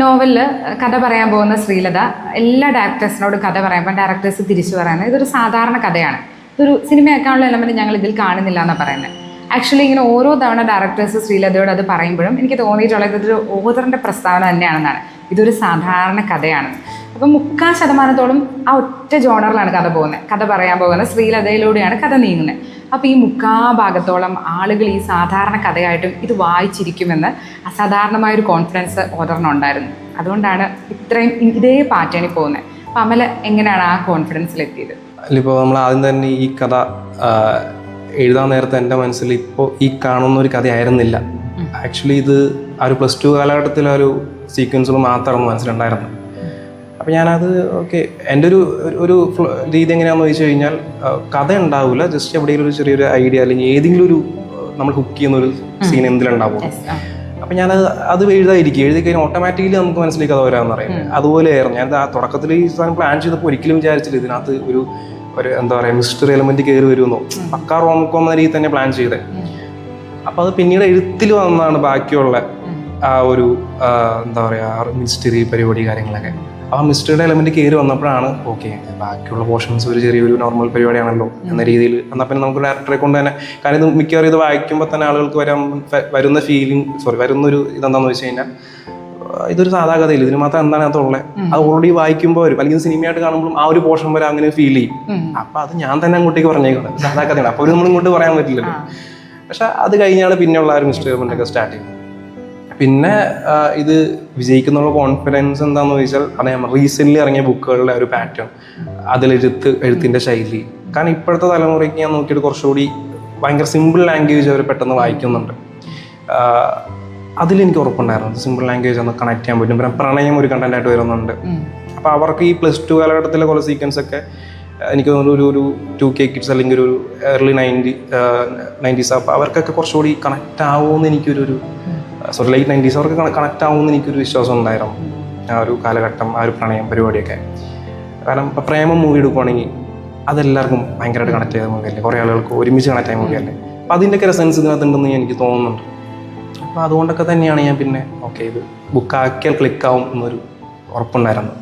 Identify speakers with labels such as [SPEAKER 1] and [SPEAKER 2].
[SPEAKER 1] നോവലിൽ കഥ പറയാൻ പോകുന്ന ശ്രീലത എല്ലാ ഡയറക്ടേഴ്സിനോടും കഥ പറയുമ്പോൾ ഡയറക്ടേഴ്സ് തിരിച്ചു പറയുന്നത്. ഇതൊരു സാധാരണ കഥയാണ്. ഇതൊരു സിനിമയാക്കാനുള്ള എലമെന്റ് ഞങ്ങൾ ഇതിൽ കാണുന്നില്ല എന്നാണ് പറയുന്നത് ആക്ച്വലി ഇങ്ങനെ ഓരോ തവണ ഡയറക്ടേഴ്സ് ശ്രീലതയോട് അത് പറയുമ്പോഴും എനിക്ക് തോന്നിയിട്ടുള്ളത് ഇതൊരു ഓതറിന്റെ പ്രസ്താവന തന്നെയാണെന്നാണ്. ഇതൊരു സാധാരണ കഥയാണ്. അപ്പം മുക്കാൽ ശതമാനത്തോളം ആ ഒറ്റ ജോണറിലാണ് കഥ പോകുന്നത്. കഥ പറയാൻ പോകുന്നത് ശ്രീലതയിലൂടെയാണ് കഥ നീങ്ങുന്നത്. അപ്പോൾ ഈ മുക്കാ ഭാഗത്തോളം ആളുകൾ ഈ സാധാരണ കഥയായിട്ടും ഇത് വായിച്ചിരിക്കുമെന്ന് അസാധാരണമായൊരു കോൺഫിഡൻസ് ഓതറിനുണ്ടായിരുന്നു. അതുകൊണ്ടാണ് ഇത്രയും ഇതേ പാറ്റേണിൽ പോകുന്നത്. അപ്പം അമല എങ്ങനെയാണ് ആ കോൺഫിഡൻസിലെത്തിയത്
[SPEAKER 2] അല്ലിപ്പോൾ നമ്മൾ ആദ്യം തന്നെ ഈ കഥ എഴുതാൻ നേരത്തെ എന്റെ മനസ്സിൽ ഇപ്പോൾ ഈ കാണുന്ന ഒരു കഥയായിരുന്നില്ല. ആക്ച്വലി ഇത് ആ ഒരു പ്ലസ് ടു കാലഘട്ടത്തിലെ ഒരു സീക്വൻസുകൾ മാത്രമാണ് മനസ്സിലുണ്ടായിരുന്നത് അപ്പോൾ ഞാനത് ഓക്കെ എന്റെ ഒരു ഒരു- രീതി എങ്ങനെയാണെന്ന് ചോദിച്ചു കഴിഞ്ഞാൽ കഥ ഉണ്ടാവില്ല. ജസ്റ്റ് എവിടെയെങ്കിലും ഒരു ചെറിയൊരു ഐഡിയ അല്ലെങ്കിൽ ഏതെങ്കിലും ഒരു നമ്മൾ ഹുക്ക് ചെയ്യുന്ന ഒരു സീൻ എന്തിലുണ്ടാവും. അപ്പം ഞാൻ അത് എഴുതാതിരിക്കും. എഴുതി കഴിഞ്ഞാൽ ഓട്ടോമാറ്റിക്കലി നമുക്ക് മനസ്സിലേക്ക് അത് വരാമെന്ന് അറിയാം. അതുപോലെയായിരുന്നു ഞാൻ ആ തുടക്കത്തിൽ ഈ സാധനം പ്ലാൻ ചെയ്തപ്പോൾ ഒരിക്കലും വിചാരിച്ചില്ല ഇതിനകത്ത് ഒരു ഒരു എന്താ പറയുക മിസ്റ്ററി എലമെന്റ് കയറി വരുമെന്നോ. പക്ക റോംകോം എന്ന രീതി തന്നെ പ്ലാൻ ചെയ്തേ. അപ്പോൾ അത് പിന്നീട് എഴുത്തിൽ വന്നതാണ് ബാക്കിയുള്ള ആ ഒരു എന്താ പറയുക മിസ്റ്ററി പരിപാടി കാര്യങ്ങളൊക്കെ. ആ മിസ്റ്ററിയുടെ എലമെന്റ് കയറി വന്നപ്പോഴാണ് ഓക്കെ ബാക്കിയുള്ള പോർഷൻസ് ഒരു ചെറിയൊരു നോർമൽ പരിപാടിയാണല്ലോ എന്ന രീതിയിൽ എന്നാൽ പിന്നെ നമുക്ക് ഡയറക്ടറെ കൊണ്ട് തന്നെ കാര്യം ഇത് മിക്കവാറും ഇത് വായിക്കുമ്പോൾ തന്നെ ആളുകൾക്ക് വരാൻ വരുന്ന ഫീലിംഗ് സോറി വരുന്നൊരു ഇതെന്താണെന്ന് വെച്ച് കഴിഞ്ഞാൽ ഇതൊരു സാധാ കഥയില്ല ഇതിന് മാത്രം എന്താണ് അതുള്ളത് അത് ഓൾറെഡി വായിക്കുമ്പോൾ വരും. അല്ലെങ്കിൽ സിനിമയായിട്ട് കാണുമ്പോഴും ആ ഒരു പോർഷൻ വരെ അങ്ങനെ ഫീൽ ചെയ്യും. അപ്പൊ അത് ഞാൻ തന്നെ അങ്ങോട്ടേക്ക് പറഞ്ഞേക്കുന്നത് സാധാ കഥയാണ് അപ്പോൾ നമ്മൾ ഇങ്ങോട്ട് പറയാൻ പറ്റില്ലല്ലോ. പക്ഷെ അത് കഴിഞ്ഞാണ് പിന്നെയുള്ള ആ ഒരു മിസ്റ്റർ ഒക്കെ സ്റ്റാർട്ട് ചെയ്യുന്നത്. പിന്നെ ഇത് വിജയിക്കുന്നുള്ള കോൺഫിഡൻസ് എന്താണെന്ന് ചോദിച്ചാൽ അത് റീസെന്റ് റീസെന്റ്ലി ഇറങ്ങിയ ബുക്കുകളുടെ ഒരു പാറ്റേൺ അതിലെഴുത്ത് എഴുത്തിന്റെ ശൈലി. കാരണം ഇപ്പോഴത്തെ തലമുറയ്ക്ക് ഞാൻ നോക്കിയിട്ട് കുറച്ചുകൂടി ഭയങ്കര സിമ്പിൾ ലാംഗ്വേജ് അവർ പെട്ടെന്ന് വായിക്കുന്നുണ്ട്. അതിലെനിക്ക് ഉറപ്പുണ്ടായിരുന്നു സിമ്പിൾ ലാംഗ്വേജ് ഒന്ന് കണക്ട് ചെയ്യാൻ പറ്റും. പിന്നെ പ്രണയം ഒരു കണ്ടന്റ് ആയിട്ട് വരുന്നുണ്ട്. അപ്പോൾ അവർക്ക് ഈ പ്ലസ് ടു കാലഘട്ടത്തിലെ കുറേ സീക്വൻസ് ഒക്കെ എനിക്ക് തോന്നുന്നു ഒരു ഒരു ടു കെ കിഡ്സ് അല്ലെങ്കിൽ ഒരു ഏർലി നയന്റി നയന്റീസ് അപ്പോൾ അവർക്കൊക്കെ കുറച്ചുകൂടി കണക്ട് ആവുമെന്ന് എനിക്കൊരു ഒരു സോറി ലൈറ്റ് നയന്റീസ് അവർക്ക് കണക്ട് ആവുമെന്ന് എനിക്കൊരു വിശ്വാസം ഉണ്ടായിരുന്നു. ആ ഒരു കാലഘട്ടം ആ ഒരു പ്രണയം പരിപാടിയൊക്കെ. കാരണം ഇപ്പോൾ പ്രേമം മൂവി എടുക്കുവാണെങ്കിൽ അതെല്ലാവർക്കും ഭയങ്കരമായിട്ട് കണക്ട് ചെയ്ത മൂവിയല്ലേ കുറേ ആളുകൾക്ക് ഒരുമിച്ച് കണക്ട് ആയ മൂവിയല്ലേ അപ്പോൾ അതിന്റെയൊക്കെ സെൻസ് ഇതിനകത്തുണ്ടെന്ന് എനിക്ക് തോന്നുന്നുണ്ട്. അപ്പോൾ അതുകൊണ്ടൊക്കെ തന്നെയാണ് ഞാൻ പിന്നെ ഓക്കെ ഇത് ബുക്കാക്കിയാൽ ക്ലിക്കാവും എന്നൊരു ഉറപ്പുണ്ടായിരുന്നു